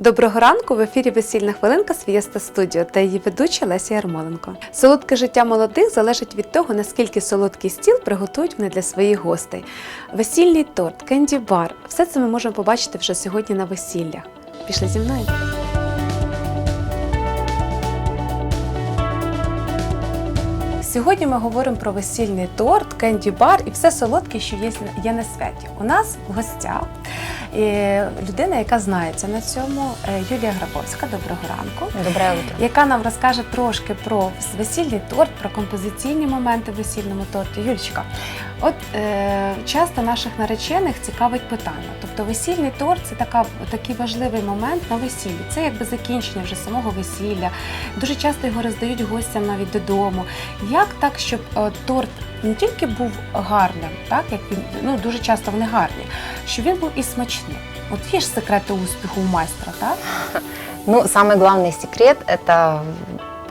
Доброго ранку в ефірі Весільна хвилинка Свієста Студіо та її ведуча Леся Ярмоленко. Солодке життя молодих залежить від того, наскільки солодкий стіл приготують вони для своїх гостей. Весільний торт, кенді-бар – все це ми можемо побачити вже сьогодні на весіллях. Пішли зі мною. Сьогодні ми говоримо про весільний торт, кенді-бар і все солодке, що є, на святі. У нас в гостях людина, яка знається на цьому, е, Юлія Грабовська. Доброго ранку. Доброе утро. Яка нам розкаже трошки про весільний торт, про композиційні моменти в весільному торті. Юлічка, от е, часто наших наречених цікавить питання. Тобто весільний торт це така, такий важливий момент на весіллі. Це якби закінчення вже самого весілля. Дуже часто його роздають гостям навіть додому. Як так, щоб е, торт не тільки був гарним, так як він ну дуже часто вони гарні, щоб він був і смачним. От є ж секрети успіху у майстра, так? Ну, самый главный секрет – это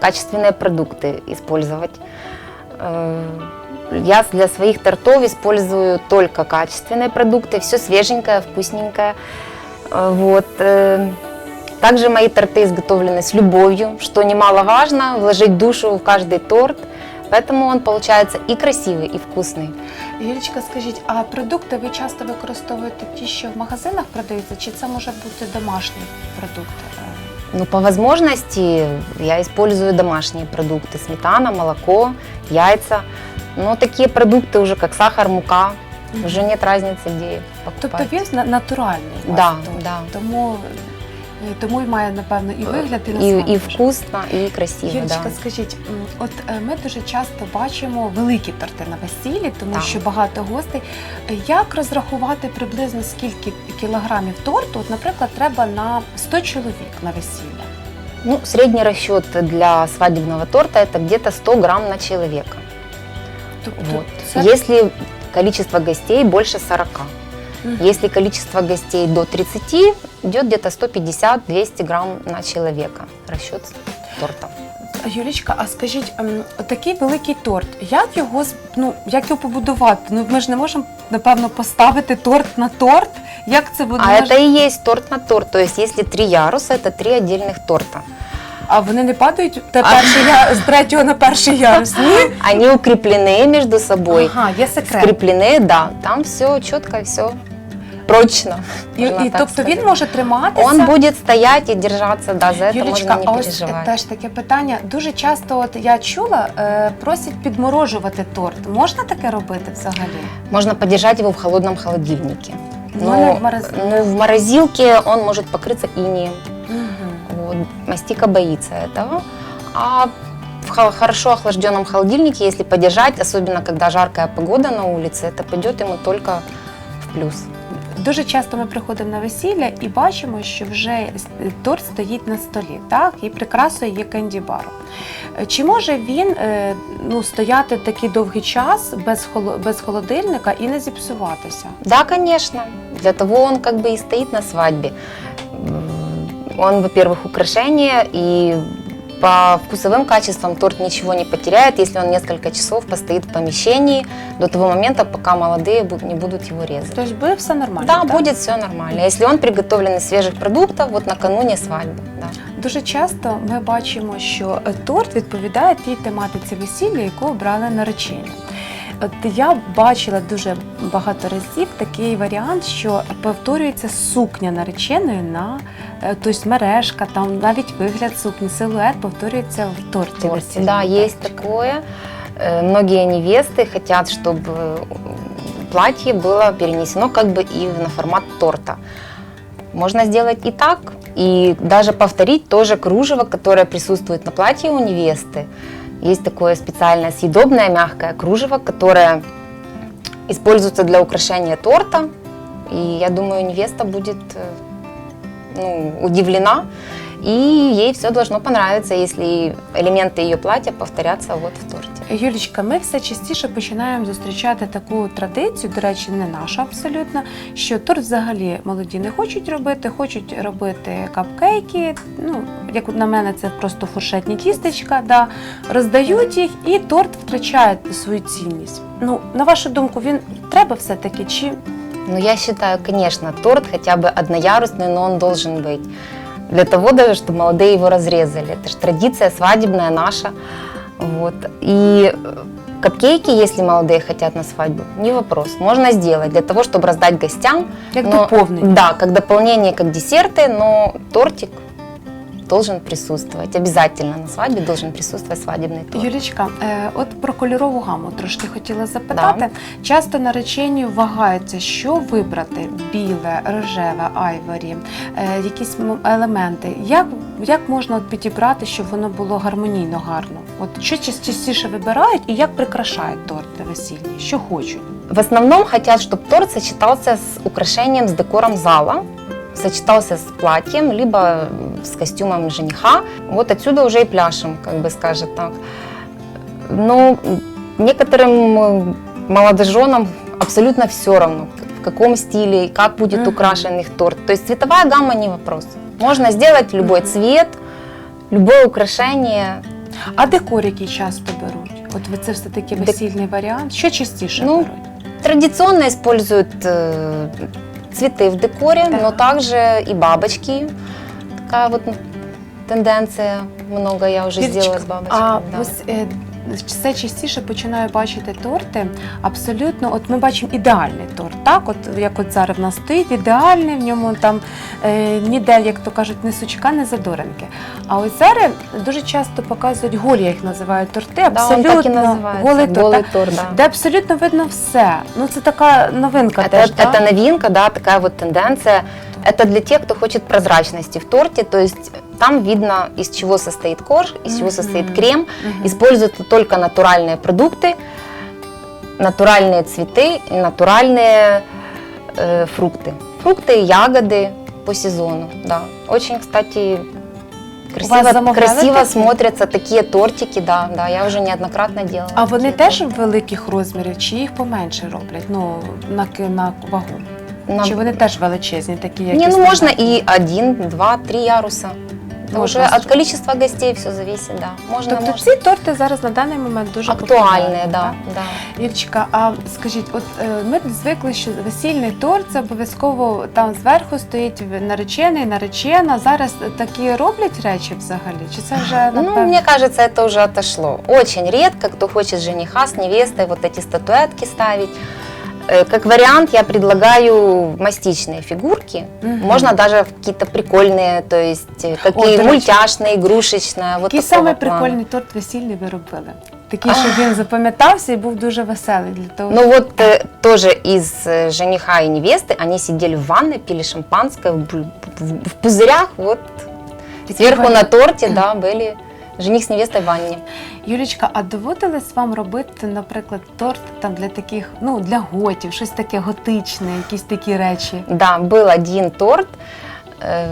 качественные продукты использовать. Э, Я для своих тортов использую только качественные продукты, все свеженькое, вкусненькое. Э, Вот. э, Также мои торты изготовлены с любовью, что немаловажно, вложить душу в каждый торт. Поэтому он получается и красивый, и вкусный. Юлічка, скажіть, а продукти ви часто використовуєте ті, що в магазинах продаються, чи це може бути домашній продукт? Е, Ну, по возможности я использую домашние продукты. Сметана, молоко, яйца. Но такие продукты уже, как сахар, мука, Мгм. уже нет разницы, где Тобто покупать. він на- натуральний. у вас Да, тут. да. Тому, е, тому і має, напевно, і вигляд, і и дуже. вкусно, и красиво, Юлічка, да. скажіть, от е, ми дуже часто бачимо великі торти на весіллі, тому Так. що багато гостей. Е, Як розрахувати приблизно скільки кілограмів торту? От, наприклад, треба на 100 чоловік на весілля. Ну, средний расчет для свадебного торта это где-то 100 грамм на человека. Тобто Вот. це Если количество гостей больше 40. Мгм. Если количество гостей до 30, идет где-то 150-200 грамм на человека. Расчет торта. Юлічка, а скажіть, ем, такий великий торт, як його з- ну як його побудувати? Ну ми ж не можемо напевно поставити торт на торт. Як це буде? А это и есть торт на торт. То есть, если три яруса, это три отдельных торта. а вони не падають те перший я з третього на перший ярус? Ні? Они укреплены между собой. Ага, є секрет. Скреплены, да. Там все четко, все прочно. І, можно і так тобто він сказать. може триматися. Он будет стоять и держаться, да, за это Юлічка, можно а не ось переживать. теж таке питання. Дуже часто, от я чула, е, просять підморожувати торт. Можна таке робити взагалі? Можно подержать его в холодном холодильнике. Ну, не Но, в мороз- ну, в морозилке он может покрыться инеем. Мгм. Вот. Мастика боится этого. А в хо- хорошо охлажденном холодильнике, если подержать, особенно когда жаркая погода на улице, это пойдет ему только в плюс. Дуже часто ми приходимо на весілля і бачимо, що вже торт стоїть на столі, так і прикрасою є кенді-баром. Е, Чи може він е, ну, стояти такий довгий час без, без холодильника і не зіпсуватися? Да, конечно. Для того он как бы и стоит на свадьбе. М, Он, во-первых, украшение, и по вкусовым качествам торт ничего не потеряет, если он несколько часов постоит в помещении до того момента, пока молодые бу- не будут его резать. Тобто буде все нормально. Да, так? будет все нормально. Если он приготовлен из свежих продуктов, вот накануне свадьбы. Да. Дуже часто ми бачимо, що е, торт відповідає тій тематиці весілля, яку обрали наречені. От я бачила дуже багато разів такий варіант, що повторюється сукня нареченої на е, тобто мережка, там навіть вигляд сукні, силует повторюється в торті. Торте. весільному. Да, Так есть що- такое. Э, Многие невесты хотят, чтобы э, платье было перенесено как бы и на формат торта. Можно сделать и так, и даже повторить тоже кружево, которое присутствует на платье у невесты. Есть такое специальное съедобное мягкое кружево, которое используется для украшения торта. И я думаю, невеста будет э, ну, удивлена, и ей все должно понравиться, если элементы ее платья повторятся вот в торте. Юлічка, ми все частіше починаємо зустрічати таку традицію, до речі, не наша абсолютно, що торт взагалі молоді не хочуть робити, хочуть робити капкейки. Ну, як на мене, це просто фуршетні тістечка, да, роздають їх, і торт втрачає свою цінність. Ну, на вашу думку, він треба все-таки чи Но я считаю, конечно, торт хотя бы одноярусный, но он должен быть. для того даже, чтобы молодые его разрезали. Это же традиция свадебная наша. Вот. И э, капкейки, если молодые хотят на свадьбу, не вопрос. Можно сделать для того, чтобы раздать гостям. Як Но- доповнення. Да, как дополнение, как десерты, но тортик должен присутствовать. Обязательно на свадьбе должен присутствовать свадебный торт. Юлічка, е, от про кольорову гаму трошки хотіла запитати. Часто наречені вагаються, що вибрати: біле, рожеве, айворі, е, якісь м- елементи. Як, як можна от підібрати, щоб воно було гармонійно гарно? От що част- частіше вибирають і як прикрашають торти весільні? Що хочуть? В основном хотят, чтобы торт сочетался с украшением, с декором зала, сочетался с платьем, либо с костюмом жениха. Вот отсюда уже и пляшем, как бы скажет так. Но некоторым э, молодоженам абсолютно все равно, в каком стиле, и как будет Мгм. украшен их торт. То есть цветовая гамма не вопрос. Можно сделать любой Мгм. цвет, любое украшение. а декор, який часто беруть? От ви це все таки Дек- весільний варіант. Що частіше Ну, беруть? Традиционно используют э, цветы в декоре, Так. но также и бабочки. Такая вот тенденция. Много я уже зробила сделала с бабочками. А да. ось е, все частіше починаю бачити торти. Абсолютно, от ми бачимо ідеальний торт. Так, от як от зараз в нас стоїть, ідеальний, в ньому там е, ніде, як то кажуть, не сучка, не задоринки. А ось зараз дуже часто показують голі, я їх називаю торти. Да, он Абсолютно так и называется. голий торт. Голый так, торт, да. Де абсолютно видно все. Ну це така новинка Это, теж. это так? новинка, да, такая вот тенденция. Это для тех, кто хочет прозрачности в торте, то есть там видно, из чего состоит корж, из чего Мгм. состоит крем. Мгм. Используют только натуральные продукты, натуральные цветы и натуральные э, фрукты. Фрукты и ягоды по сезону, да. Очень, кстати, красиво, замовляли красиво такі? смотрятся такие тортики, да, да, я уже неоднократно делала. А вони такие теж великих розмірів, чи їх поменше роблять? Ну на, ки- на вагу? тортики. На- Чи вони теж величезні, такі як Не, і ну можно стандартні? и один, два, три яруса. Это Можно уже с- от количества гостей все зависит, да. Можно, Тобто можно. ці торти зараз на даний момент дуже Актуальные, популярні, да, так? да. Ірчика, а скажіть, от е, ми звикли, що весільний торт це обов'язково там зверху стоїть наречений, наречена. Зараз такі роблять речі взагалі? Чи це вже Ну, напевно? мне кажется, это уже отошло. Очень редко кто хочет жениха с невестой вот эти статуэтки ставить. Э, Как вариант я предлагаю мастичные фигурки. Мгм. Можно даже в какие-то прикольные, то есть э, какие до речі. мультяшные, игрушечные. Вот Який такого саме плана. прикольний торт весільний ви робили? Такий, щоб він запам'ятався і був дуже веселий для того. Ну вот э, тоже из э, жениха и невесты они сидели в ванной, пили шампанское в, бу- в- в пузырях. Вот Такі сверху на варіанти. торте, да, были жених с невестой в ванне. Юлічка, а доводилось вам робити, наприклад, торт там для таких, ну для готів, щось таке готичне, якісь такі речі? Да, был один торт, э,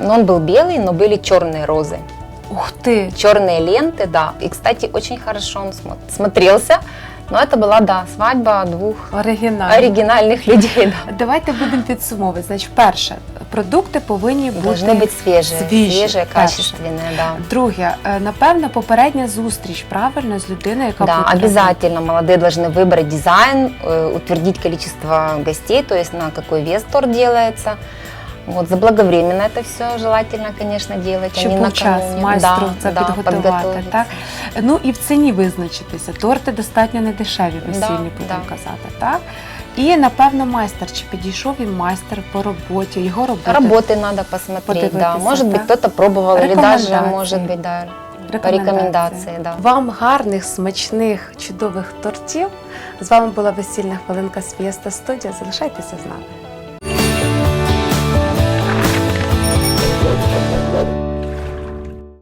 но он был белый, но были черные розы, Ух ти! черные ленты, да. И, кстати, очень хорошо он смо- смотрелся. Но это была, да, свадьба двух Оригінально. оригинальных людей. Да. Давайте будемо підсумовувати. Значить, перше, продукти повинні бути Должны быть свежие, свежие, свежие, перше. качественные, да. Друге, е, напевно, попередня зустріч правильно з людиною, яка Да, буде обязательно молодые должны выбрать дизайн, э, утвердить количество гостей, то есть на какой вес торт делается. Вот, заблаговременно это все желательно, конечно, делать. а Щоб не був час накануне. майстру Да, це да, підготувати. подготовиться. Так? Ну і в ціні визначитися. Торти достатньо не дешеві, весільні, Да, будемо да. казати. Так? І напевно майстер, чи підійшов він майстер по роботі, його роботи. Работы надо посмотреть, да. Подивитися, Может быть, так. кто-то пробовал, или даже, Рекомендации. может быть, да, по Рекомендації. рекомендации, да. Вам гарних, смачних, чудових тортів. З вами була весільна хвилинка з Фієста Студія. Залишайтеся з нами.